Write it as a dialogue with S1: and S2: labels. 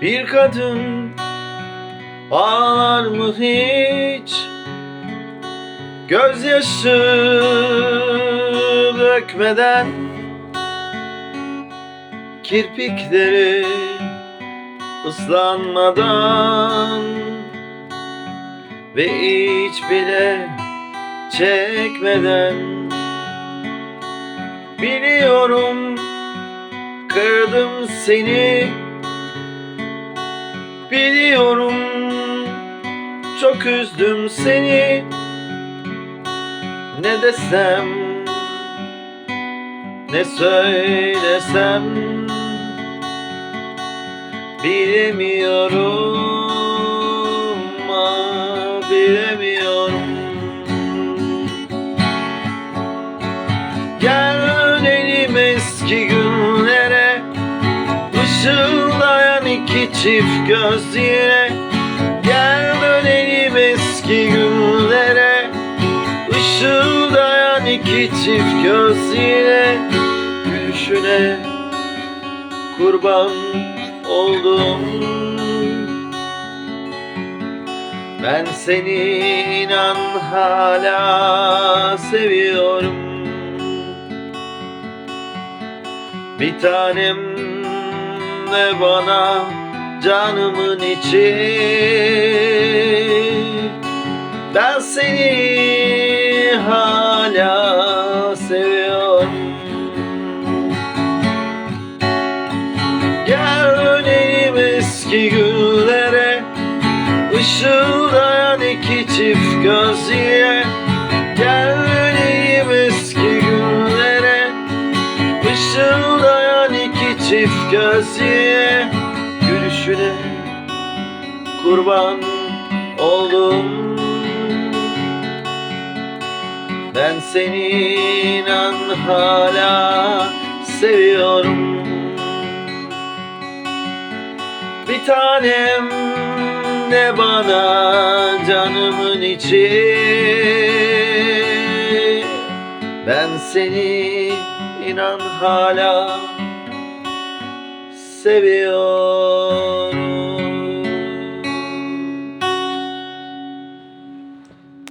S1: Bir kadın ağlar mı hiç? Gözyaşı dökmeden Kirpikleri ıslanmadan Ve hiç bile çekmeden. Biliyorum kırdım seni çok üzdüm seni. Ne desem ne söylesem Bilemiyorum ah bilemiyorum. Gel dönelim eski günlere Işıldayan iki çift göz yine. Gel dönelim iki çift göz yine Gülüşüne kurban oldum. Ben seni inan hala seviyorum. Bir tanem de bana canımın içi. Ben seni hala seviyorum Gel dönelim eski günlere Işıldayan iki çift göz yine Gel dönelim eski günlere Işıldayan iki çift göz yine Gülüşüne kurban oldum Ben seni inan hala seviyorum. Bir tanem de bana canımın içi. Ben seni inan hala seviyorum